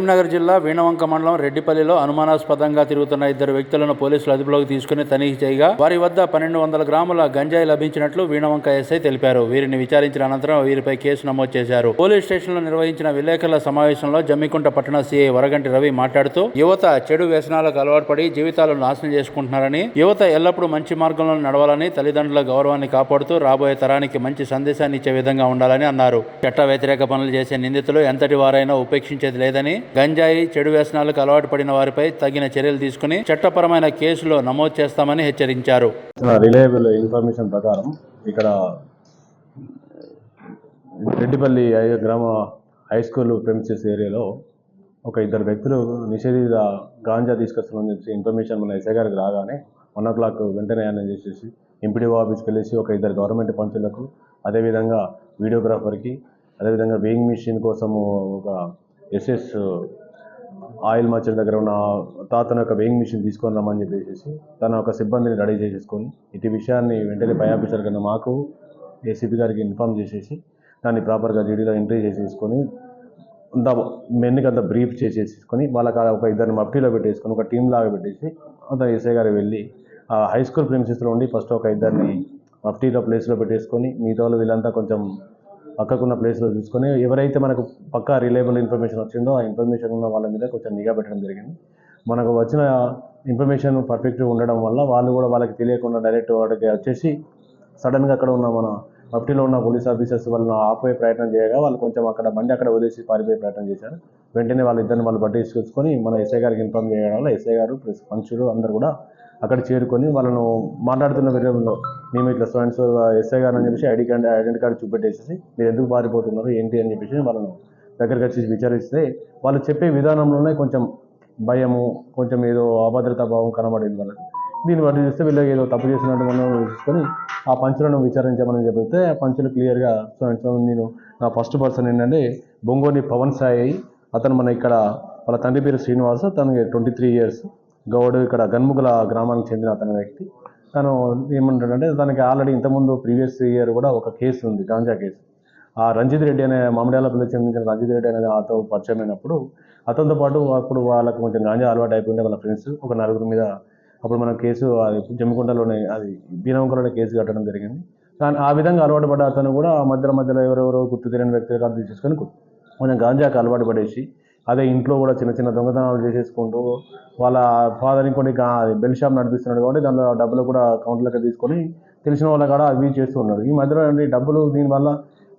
కరీంనగర్ జిల్లా వీణవంక మండలం రెడ్డిపల్లిలో అనుమానాస్పదంగా తిరుగుతున్న ఇద్దరు వ్యక్తులను పోలీసులు అదుపులోకి తీసుకుని తనిఖీ చేయగా వారి వద్ద పన్నెండు వందల గ్రాముల గంజాయి లభించినట్లు వీణవంక ఎస్ఐ తెలిపారు. వీరిని విచారించిన అనంతరం వీరిపై కేసు నమోదు చేశారు. పోలీస్ స్టేషన్లో నిర్వహించిన విలేకరుల సమావేశంలో జమ్మికుంట పట్టణ సీఐ వరగంటి రవి మాట్లాడుతూ యువత చెడు వ్యసనాలకు అలవాటు పడి జీవితాలను నాశనం చేసుకుంటున్నారని యువత ఎల్లప్పుడూ మంచి మార్గంలో నడవాలని తల్లిదండ్రుల గౌరవాన్ని కాపాడుతూ రాబోయే తరానికి మంచి సందేశాన్ని ఇచ్చే విధంగా ఉండాలని అన్నారు. చట్ట వ్యతిరేక పనులు చేసే నిందితులు ఎంతటి వారైనా ఉపేక్షించేది లేదని గంజాయి చెడు వ్యసనాలకు అలవాటు పడిన వారిపై తగిన చర్యలు తీసుకుని చట్టపరమైన కేసులో నమోదు చేస్తామని హెచ్చరించారు. రిలయబుల్ ఇన్ఫర్మేషన్ ప్రకారం ఇక్కడ రెడ్డిపల్లి గ్రామ హై స్కూల్ ప్రెమిసెస్ ఏరియాలో ఒక ఇద్దరు వ్యక్తులు నిషేధిత గాంజా తీసుకొస్తున్నారని చెప్పి ఇన్ఫర్మేషన్ మన ఎస్ఐ గారికి రాగానే వన్ ఓ క్లాక్ వెంటనే ఆయన చేసేసి ఎంపీడీఓ ఆఫీస్కి వెళ్ళేసి ఒక ఇద్దరు గవర్నమెంట్ పంచులకు అదేవిధంగా వీడియోగ్రాఫర్కి అదేవిధంగా వేయింగ్ మిషన్ కోసము ఒక ఎస్ఎస్ uh, ఆయిల్ మర్చెంట్ దగ్గర ఉన్న తాతను ఒక వెయింగ్ మిషన్ తీసుకొని రమ్మని చెప్పేసి తన ఒక సిబ్బందిని రెడీ చేసేసుకొని ఇటు విషయాన్ని వెంటనే పై ఆఫీసర్ కన్నా మాకు ఏసీపీ గారికి ఇన్ఫామ్ చేసేసి దాన్ని ప్రాపర్గా జీడీలో ఎంట్రీ చేసేసుకొని అంత మెన్కి అంత బ్రీఫ్ చేసేసుకొని వాళ్ళకి ఒక ఇద్దరిని మఫ్టీలో పెట్టేసుకొని ఒక టీం లాగా పెట్టేసి అంత ఎస్ఐ గారు వెళ్ళి ఆ హై స్కూల్ ప్రిన్సిస్లో ఉండి ఫస్ట్ ఒక ఇద్దరిని మఫ్టీలో ప్లేస్లో పెట్టేసుకొని మిగతా వాళ్ళు వీళ్ళంతా కొంచెం పక్కకున్న ప్లేస్లో చూసుకొని ఎవరైతే మనకు పక్కా రిలయబుల్ ఇన్ఫర్మేషన్ వచ్చిందో ఆ ఇన్ఫర్మేషన్ ఉన్న వాళ్ళ మీద కొంచెం నిఘా పెట్టడం జరిగింది. మనకు వచ్చిన ఇన్ఫర్మేషన్ పర్ఫెక్ట్గా ఉండడం వల్ల వాళ్ళు కూడా వాళ్ళకి తెలియకుండా డైరెక్ట్ వాడికి వచ్చేసి సడన్గా అక్కడ ఉన్న మన మఫ్టీలో ఉన్న పోలీస్ ఆఫీసర్స్ వాళ్ళని ఆపే ప్రయత్నం చేయగా వాళ్ళు కొంచెం అక్కడ బండి అక్కడ వదిలేసి పారిపోయే ప్రయత్నం చేశారు. వెంటనే వాళ్ళు ఇద్దరిని వాళ్ళు బట్టి తీసుకొచ్చుకొని మన ఎస్ఐ గారికి ఇన్ఫామ్ చేయడం వల్ల ఎస్ఐ గారు ప్లస్ పంచులు అందరు కూడా అక్కడ చేరుకొని వాళ్ళను మాట్లాడుతున్న విధంలో మేము ఇట్లా స్టూడెంట్స్ ఎస్ఐ గారు అని చెప్పేసి ఐడి కార్డ్ ఐడెంటి కార్డు చూపెట్టేసేసి మీరు ఎందుకు పారిపోతున్నారు ఏంటి అని చెప్పేసి వాళ్ళను దగ్గరికి వచ్చి విచారిస్తే వాళ్ళు చెప్పే విధానంలోనే కొంచెం భయము కొంచెం ఏదో అభద్రతా భావం కనబడింది వాళ్ళకి. దీన్ని బట్టి చూస్తే వీళ్ళకి ఏదో తప్పు చేసినట్టు మనం చూసుకొని ఆ పంచులను విచారించమని చెబితే ఆ పంచులు క్లియర్గా స్టూడెంట్స్ నేను నా ఫస్ట్ పర్సన్ ఏంటంటే బొంగోని పవన్ సాయి అతను మన ఇక్కడ వాళ్ళ తండ్రి పేరు శ్రీనివాస్ తనకి ట్వంటీ త్రీ ఇయర్స్ గౌడ్ ఇక్కడ గన్ముగల గ్రామానికి చెందిన అతని వ్యక్తి. తను ఏమంటాడంటే తనకి ఆల్రెడీ ఇంతకుముందు ప్రీవియస్ ఇయర్ కూడా ఒక కేసు ఉంది గాంజా కేసు. ఆ రంజిత్ రెడ్డి అనే మామిడాలపల్లి చెందిన రంజిత్ రెడ్డి అనేది అతను పరిచయం అయినప్పుడు అతనితో పాటు అప్పుడు వాళ్ళకు కొంచెం గాంజా అలవాటు అయిపోయింది వాళ్ళ ఫ్రెండ్స్ ఒక నలుగురు మీద అప్పుడు మన కేసు అది జమ్మికుంటలోనే అది బీనవంకలోనే కేసు కట్టడం జరిగింది. కానీ ఆ విధంగా అలవాటు పడ్డ అతను కూడా మధ్య మధ్యలో మధ్యలో ఎవరెవరో గుర్తు తెలియని వ్యక్తులు కాదు చేసుకొని కొంచెం గాంజాకి అలవాటు పడేసి అదే ఇంట్లో కూడా చిన్న చిన్న దొంగతనాలు చేసేసుకుంటూ వాళ్ళ ఫాదర్ కొన్ని బెల్ షాప్ నడిపిస్తున్నాడు కాబట్టి దానిలో డబ్బులు కూడా కౌంటర్లకి తీసుకొని తెలిసిన వాళ్ళ కాడ అవి చేస్తూ ఉన్నారు ఈ మధ్యలో అండి డబ్బులు దీనివల్ల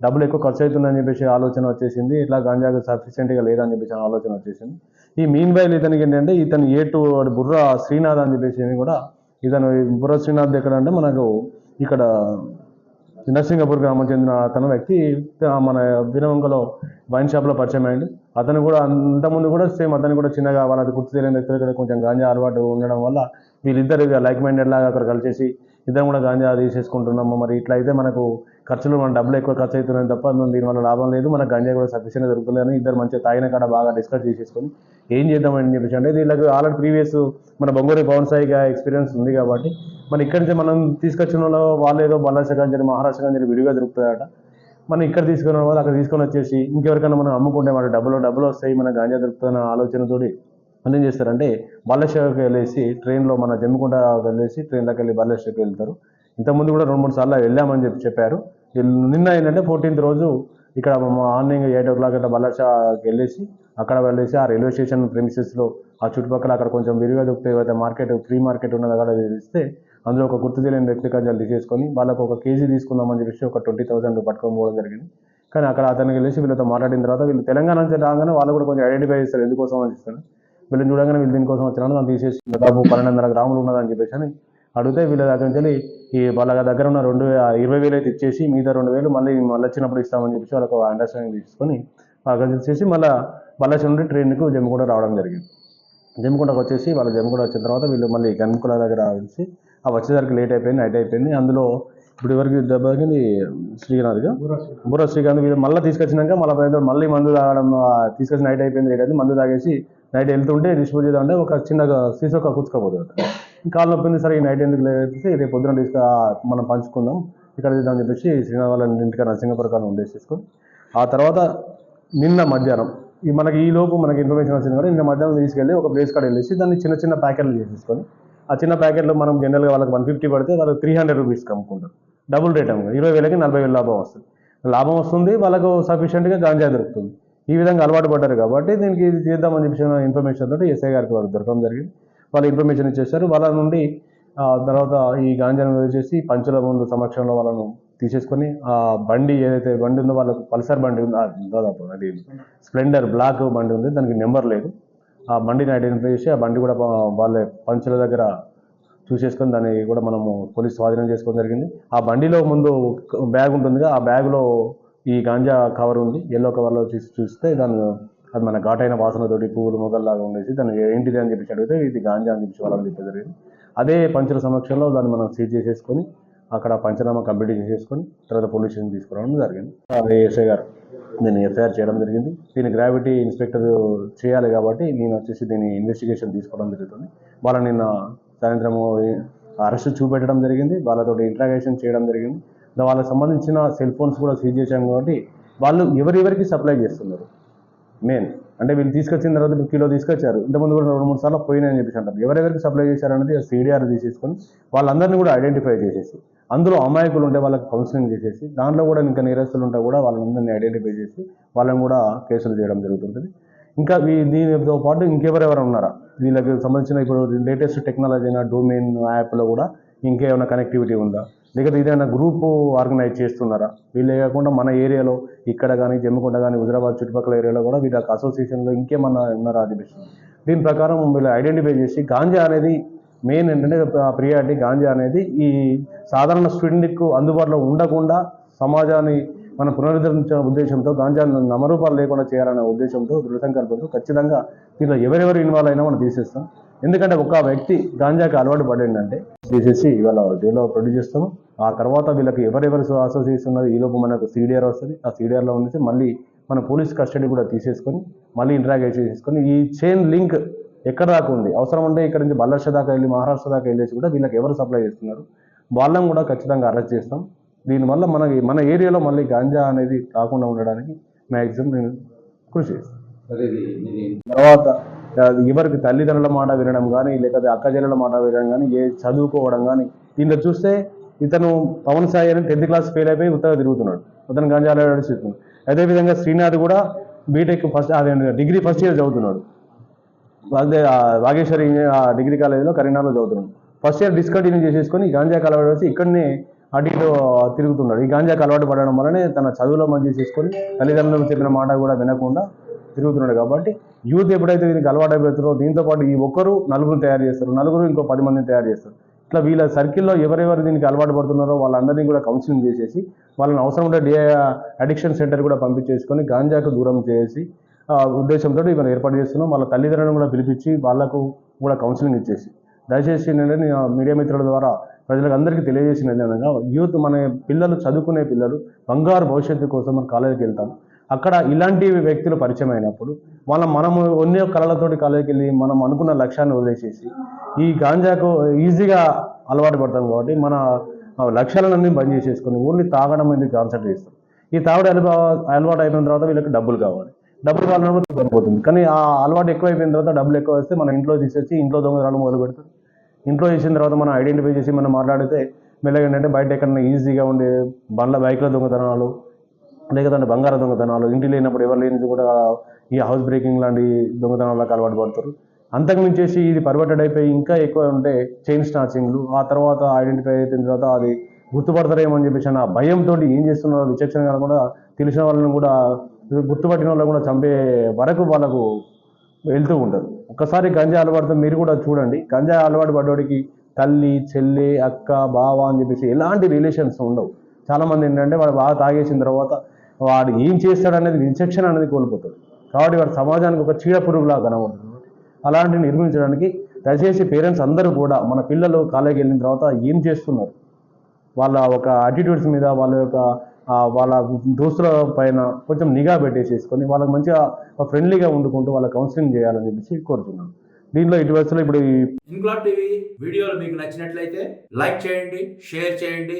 డబ్బులు ఎక్కువ ఖర్చు అవుతుందని చెప్పేసి ఆలోచన వచ్చేసింది. ఇట్లా గాంజాకు సఫిషియెంట్గా లేదని చెప్పేసి ఆలోచన వచ్చేసింది. ఈ మీన్ బైల్ ఇతనికి ఏంటంటే ఇతను ఏటు బుర్ర శ్రీనాథ్ అని చెప్పేసి కూడా ఇతను బుర్ర శ్రీనాథ్ ఎక్కడ అంటే మనకు ఇక్కడ నరసింగపూర్ గ్రామం చెందిన అతను వ్యక్తి మన వినవంకలో వైన్ షాప్లో పరిచయం అయింది అతను కూడా అంతకుముందు కూడా సేమ్ అతను కూడా చిన్నగా వాళ్ళది గుర్తు తెలియని వ్యక్తులు కూడా కొంచెం గాంజా అలవాటు ఉండడం వల్ల వీళ్ళిద్దరు లైక్ మైండెడ్ లాగా అక్కడ కలిసేసి ఇద్దరం కూడా గాంజా తీసేసుకుంటున్నాము. మరి ఇట్లా అయితే మనకు ఖర్చులు మన డబ్బులు ఎక్కువ ఖర్చు అవుతున్నాయి తప్ప మనం దీనివల్ల లాభం లేదు. మనకు గంజా కూడా సఫిషియెంట్గా దొరుకుతుందని ఇద్దరు మంచిగా తాగిన కాడ బాగా డిస్కస్ చేసేసుకొని ఏం చేద్దామని చెప్పేసి అంటే దీనికి ఆల్రెడీ ప్రీవియస్ మన బొంగూరి పవన్ సాయిగా ఎక్స్పీరియన్స్ ఉంది కాబట్టి మన ఇక్కడి నుంచి మనం తీసుకొచ్చిన వాళ్ళు ఏదో బల్లాస గంజని మహారాష్ట్ర గంజని విడిగా దొరుకుతాయట మనం ఇక్కడ తీసుకున్న వాళ్ళు అక్కడ తీసుకొని వచ్చేసి ఇంకెవరికైనా మనం అమ్ముకుంటే మన డబ్బులు డబ్బులు వస్తాయి మన గాంజా దొరుకుతున్న ఆలోచనతోటి వాళ్ళు ఏం చేస్తారంటే బాలేశ్వరకి వెళ్ళేసి ట్రైన్లో మన జమ్మికుంట వెళ్ళేసి ట్రైన్లోకి వెళ్ళి బాలేశ్వరికి వెళ్తారు. ఇంతకుముందు కూడా రెండు మూడు సార్లు వెళ్ళామని చెప్పి చెప్పారు. వీళ్ళు నిన్న ఏంటంటే ఫోర్టీన్త్ రోజు ఇక్కడ మార్నింగ్ ఎయిట్ ఓ క్లాక్ అట్లా బల్లాషాకి వెళ్ళేసి అక్కడ వెళ్ళేసి ఆ రైల్వే స్టేషన్ ప్రిమిసెస్లో ఆ చుట్టుపక్కల అక్కడ కొంచెం విరిగా దొరికితే ఏవైతే మార్కెట్ ఫ్రీ మార్కెట్ ఉన్నది అక్కడ తెలిస్తే అందులో ఒక గుర్తు తెలియని వ్యక్తి కజ్జాలు తీసేసుకొని వాళ్ళకు ఒక కేజీ తీసుకుందామని చెప్పేసి ఒక ట్వంటీ థౌసండ్ పట్టుకొని పోవడం జరిగింది. కానీ అక్కడ అతనికి వెళ్ళేసి వీళ్ళతో మాట్లాడిన తర్వాత వీళ్ళు తెలంగాణ నుంచి రాగానే వాళ్ళు కూడా కొంచెం ఐడెంటిఫై చేస్తారు ఎందుకోసం అని చెప్తాను వీళ్ళని చూడగానే వీళ్ళు దీనికోసం వచ్చినా దాన్ని తీసేసి దాదాపు పన్నెండున్నర గ్రాములు ఉన్నదని చెప్పేసి అని అడిగితే వీళ్ళ దగ్గర నుంచి వెళ్ళి ఈ వాళ్ళ దగ్గర ఉన్న రెండు ఇరవై వేలు అయితే ఇచ్చేసి మిగతా రెండు వేలు మళ్ళీ మళ్ళీ వచ్చినప్పుడు ఇస్తామని చెప్పేసి వాళ్ళకి ఒక అండర్స్టాండింగ్ తీసుకొని అక్కడ ఇచ్చేసి మళ్ళీ బల్లాచి నుండి ట్రైన్కి జమ్మిగూడ రావడం జరిగింది. జమ్మికుంటకు వచ్చేసి వాళ్ళు జమ్మికుంట వచ్చిన తర్వాత వీళ్ళు మళ్ళీ గన్ముకుల దగ్గర వచ్చి ఆ వచ్చేసరికి లేట్ అయిపోయింది నైట్ అయిపోయింది. అందులో ఇప్పుడు వరకు దెబ్బకి శ్రీనాథ్గా బుర్ర శ్రీకాంత్. వీళ్ళు మళ్ళీ తీసుకొచ్చినాక మళ్ళీ పోయిన మళ్ళీ మందు తాగడం తీసుకొచ్చి నైట్ అయిపోయింది లేట్ అయింది. మందు తాగేసి నైట్ వెళ్తుంటే డిస్పోజ్ చేద్దామంటే ఒక చిన్నగా సీసొక్క కూర్చుకోపోతుంది కాలు నొప్పి ఉంది సరే ఈ నైట్ ఎందుకు లేకపోతే రేపు పొద్దున తీసుకు మనం పంచుకుందాం. ఇక్కడ చేద్దాం అని చెప్పేసి శ్రీనాథ్ వాళ్ళ ఇంటికి నరసింగపురకాలను ఉండేసేసుకొని ఆ తర్వాత నిన్న మధ్యాహ్నం ఈ మనకి ఈ లోపు మనకి ఇన్ఫర్మేషన్ వచ్చింది కూడా నిన్న మధ్యాహ్నం తీసుకెళ్ళి ఒక ప్లేస్ కాడ వెళ్ళేసి దాన్ని చిన్న చిన్న ప్యాకెట్లు చేసేసుకొని ఆ చిన్న ప్యాకెట్లో మనం జనరల్గా వాళ్ళకి వన్ ఫిఫ్టీ పడితే వాళ్ళు త్రీ హండ్రెడ్ రూపీస్కి అమ్ముకుంటారు. డబుల్ రేట్ అమ్ముకుంటారు. ఇరవై వేలకి నలభై వేలు లాభం వస్తుంది. లాభం వస్తుంది వాళ్ళకు సఫిషియెంట్గా గాంజా దొరుకుతుంది. ఈ విధంగా అలవాటు పడ్డారు కాబట్టి దీనికి ఇది చేద్దామని చెప్పి ఇన్ఫర్మేషన్ తోటి ఎస్ఐ గారికి వారు దొరకడం జరిగింది. వాళ్ళు ఇన్ఫర్మేషన్ ఇచ్చేసారు వాళ్ళ నుండి తర్వాత ఈ గాంజాను వచ్చేసి పంచుల ముందు సమక్షంలో వాళ్ళను తీసేసుకొని ఆ బండి ఏదైతే బండి ఉందో వాళ్ళకు పల్సర్ బండి ఉంది దాదాపు అది స్ప్లెండర్ బ్లాక్ బండి ఉంది. దానికి నెంబర్ లేదు. ఆ బండిని ఐడెంటిఫై చేసి ఆ బండి కూడా వాళ్ళ పంచుల దగ్గర చూసేసుకొని దాన్ని కూడా మనము పోలీస్ స్వాధీనం చేసుకోవడం జరిగింది. ఆ బండిలో ముందు బ్యాగ్ ఉంటుందిగా ఆ బ్యాగ్లో ఈ గాంజా కవర్ ఉంది. ఎల్లో కవర్లో చూసి చూస్తే దాన్ని అది మన ఘాటైన వాసనతోటి పువ్వులు మొగల్లాగా ఉండేసి దాన్ని ఏంటిది అని చెప్పి అడిగితే ఇది గాంజా అని చెప్పి వాళ్ళని చెప్పి జరిగింది. అదే పంచుల సమక్షంలో దాన్ని మనం సీజ్ చేసేసుకొని అక్కడ పంచనామా కంప్లీట్ చేసేసుకొని తర్వాత పోలీస్ స్టేషన్ తీసుకురావడం జరిగింది. అదే ఎస్ఐ గారు దీన్ని ఎఫ్ఐఆర్ చేయడం జరిగింది. దీని గ్రావిటీ ఇన్స్పెక్టర్ చేయాలి కాబట్టి నేను వచ్చేసి దీన్ని ఇన్వెస్టిగేషన్ తీసుకోవడం జరుగుతుంది. వాళ్ళని నిన్న సాయంత్రము అరెస్ట్ చూపెట్టడం జరిగింది. వాళ్ళతోటి ఇంట్రాగేషన్ చేయడం జరిగింది. వాళ్ళకి సంబంధించిన సెల్ ఫోన్స్ కూడా సీజ్ చేశాం కాబట్టి వాళ్ళు ఎవరెవరికి సప్లై చేస్తున్నారు? మెయిన్. అంటే వీళ్ళు తీసుకొచ్చిన తర్వాత మీరు కిలో తీసుకొచ్చారు. ఇంతకుముందు కూడా రెండు మూడు సార్లు పోయినాయని చెప్పేసి అంటారు. ఎవరెవరికి సప్లై చేశారనేది సీడీఆర్ తీసేసుకొని వాళ్ళందరినీ కూడా ఐడెంటిఫై చేసేసి అందులో అమాయకులు ఉంటే వాళ్ళకి కౌన్సిలింగ్ చేసేసి దాంట్లో కూడా ఇంకా నేరస్తులు ఉంటే కూడా వాళ్ళందరినీ ఐడెంటిఫై చేసి వాళ్ళని కూడా కేసులు చేయడం జరుగుతుంటుంది. ఇంకా వీ దీనితో పాటు ఇంకెవరెవరు ఉన్నారా? వీళ్ళకి సంబంధించిన ఇప్పుడు లేటెస్ట్ టెక్నాలజీ అయిన డొమైన్ యాప్లో కూడా ఇంకేమైనా కనెక్టివిటీ ఉందా? లేకపోతే ఏదైనా గ్రూప్ ఆర్గనైజ్ చేస్తున్నారా? వీళ్ళే కాకుండా మన ఏరియాలో ఇక్కడ కానీ జమ్మికొండ కానీ హుజరాబాద్ చుట్టుపక్కల ఏరియాలో కూడా వీళ్ళకి అసోసియేషన్లో ఇంకేమన్నా ఉన్నారా అది దీని ప్రకారం వీళ్ళు ఐడెంటిఫై చేసి గాంజా అనేది మెయిన్ ఏంటంటే ప్రియారిటీ గాంజా అనేది ఈ సాధారణ స్టూడెంట్కు అందుబాటులో ఉండకుండా సమాజాన్ని మనం పునరుద్ధరించిన ఉద్దేశంతో గాంజా నమరూపాలు లేకుండా చేయాలనే ఉద్దేశంతో దృఢ సంకల్పంతో ఖచ్చితంగా దీనిలో ఎవరెవరు ఇన్వాల్వ్ అయినా మనం తీసేస్తాం. ఎందుకంటే ఒక వ్యక్తి గాంజాకి అలవాటు పడిందంటే తీసేసి ఇవాళ జైల్లో ప్రొడ్యూస్ చేస్తాము. ఆ తర్వాత వీళ్ళకి ఎవరెవరు అసోసియేషన్ ఉన్నది ఈ లోపు మనకు సీడీఆర్ వస్తుంది. ఆ సీడీఆర్లో నుంచి మళ్ళీ మన పోలీస్ కస్టడీ కూడా తీసేసుకొని మళ్ళీ ఇంటరాగేట్ చేసుకొని ఈ చైన్ లింక్ ఎక్కడ దాకా ఉంది? అవసరం ఉంటే ఇక్కడ నుంచి బల్లర్ష దాకా వెళ్ళి మహారాష్ట్ర దాకా వెళ్ళేసి కూడా వీళ్ళకి ఎవరు సప్లై చేస్తున్నారు? వాళ్ళని కూడా ఖచ్చితంగా అరెస్ట్ చేస్తాం. దీనివల్ల మనకి మన ఏరియాలో మళ్ళీ గాంజా అనేది రాకుండా ఉండడానికి మ్యాక్సిమం నేను కృషి చేస్తాను. తర్వాత ఎవరికి తల్లిదండ్రుల మాట వినడం కానీ లేకపోతే అక్కజనుల మాట వినడం కానీ ఏ చదువుకోవడం కానీ దీంట్లో చూస్తే ఇతను పవన్ సాయి అని టెన్త్ క్లాస్ ఫెయిల్ అయిపోయి ఉత్తగా తిరుగుతున్నాడు. అతను గంజాలో నడుస్తున్నాడు అదేవిధంగా శ్రీనాథ్ కూడా బీటెక్ ఫస్ట్ అదే డిగ్రీ ఫస్ట్ ఇయర్ చదువుతున్నాడు. అదే వాగేశ్వరి ఆ డిగ్రీ కాలేజీలో కరీంనగర్లో చదువుతున్నాడు. ఫస్ట్ ఇయర్ డిస్కంటిన్యూ చేసేసుకొని గాంజా అలవాటు వచ్చి ఇక్కడనే అటు ఇటు తిరుగుతున్నాడు. ఈ గాంజాకి అలవాటు పడడం వల్లనే తన చదువులో మంచి చేసుకొని తల్లిదండ్రులకు చెప్పిన మాట కూడా వినకుండా తిరుగుతున్నాడు కాబట్టి యూత్ ఎప్పుడైతే దీనికి అలవాటు అయిపోతారో దీంతో పాటు ఈ ఒక్కరు నలుగురు తయారు చేస్తారు. నలుగురు ఇంకో పది మందిని తయారు చేస్తారు. ఇట్లా వీళ్ళ సర్కిల్లో ఎవరెవరు దీనికి అలవాటు పడుతున్నారో వాళ్ళందరినీ కూడా కౌన్సిలింగ్ చేసేసి వాళ్ళని అవసరం ఉంటే డి అడిక్షన్ సెంటర్ కూడా పంపించేసుకొని గాంజాకు దూరం చేసి ఉద్దేశంతో ఇవన్న ఏర్పాటు చేస్తున్నాం. వాళ్ళ తల్లిదండ్రులను కూడా పిలిపించి వాళ్ళకు కూడా కౌన్సిలింగ్ ఇచ్చేసి. దయచేసి ఏంటంటే నేను మీడియా మిత్రుల ద్వారా ప్రజలకు అందరికీ తెలియజేసినది అనగా యూత్ మన పిల్లలు చదువుకునే పిల్లలు బంగారు భవిష్యత్తు కోసం మనం కాలేజీకి వెళ్తాం. అక్కడ ఇలాంటి వ్యక్తులు పరిచయం అయినప్పుడు వాళ్ళ మనము ఎన్నో కళలతోటి కాలేజీకి వెళ్ళి మనం అనుకున్న లక్ష్యాన్ని వదిలేసేసి ఈ గాంజాకు ఈజీగా అలవాటు పడతాం కాబట్టి మన లక్ష్యాలన్నీ బంద్ చేసేసుకొని ఓన్లీ తాగడం అనేది కాన్సన్ట్రేట్ చేస్తాం. ఈ తాగుడు అలవా అలవాటు అయిపోయిన తర్వాత వీళ్ళకి డబ్బులు కావాలి. డబ్బులు కావాలన్నప్పుడు సరిపోతుంది కానీ ఆ అలవాటు ఎక్కువ అయిపోయిన తర్వాత డబ్బులు ఎక్కువ వస్తే మనం ఇంట్లో తీసేసి ఇంట్లో దొంగతనాలు మొదలు పెడతాం ఇంట్లో చేసిన తర్వాత మనం ఐడెంటిఫై చేసి మనం మాట్లాడితే మెల్లగా ఏంటంటే బయట ఎక్కడైనా ఈజీగా ఉండే బండ్ల బైక్ల దొంగతనాలు లేకపోతే బంగారు దొంగతనాలు ఇంటి లేనప్పుడు ఎవరు లేనిది కూడా ఈ హౌస్ బ్రేకింగ్ లాంటి దొంగతనాలకు అలవాటు పడతారు. అంతకుమించేసి ఇది పర్వర్టెడ్ అయిపోయి ఇంకా ఎక్కువ ఉంటే చైన్ స్నాచింగ్లు ఆ తర్వాత ఐడెంటిఫై అయిన తర్వాత అది గుర్తుపడతారేమని చెప్పేసి ఆ భయంతో ఏం చేస్తున్నారో విచక్షణ కాకుండా తెలిసిన వాళ్ళని కూడా గుర్తుపట్టిన వాళ్ళని కూడా చంపే వరకు వాళ్ళకు వెళ్తూ ఉంటారు. ఒక్కసారి గంజా అలవాటుతో మీరు కూడా చూడండి. గంజా అలవాటు పడ్డోడికి తల్లి చెల్లి అక్క బావ అని చెప్పేసి ఎలాంటి రిలేషన్స్ ఉండవు. చాలామంది ఏంటంటే వాళ్ళు బాగా తాగేసిన తర్వాత వాడు ఏం చేస్తాడనేది విచక్షణ అనేది కోల్పోతాడు. కాబట్టి వాడు సమాజానికి ఒక చీడ పురుగులా కనబడుతుంది అలాంటివి నిర్మించడానికి దయచేసి పేరెంట్స్ అందరూ కూడా మన పిల్లలు కాలేజీకి వెళ్ళిన తర్వాత ఏం చేస్తున్నారు? వాళ్ళ ఒక యాటిట్యూడ్స్ మీద వాళ్ళ యొక్క వాళ్ళ దోస్తుల పైన కొంచెం నిఘా పెట్టేసేసుకొని వాళ్ళకి మంచిగా ఫ్రెండ్లీగా ఉండుకుంటూ వాళ్ళ కౌన్సిలింగ్ చేయాలని చెప్పేసి కోరుతున్నాను. దీనిలో ఇటు వరుసలో ఇప్పుడు ఈ టీవీ వీడియోలు మీకు నచ్చినట్లయితే లైక్ చేయండి షేర్ చేయండి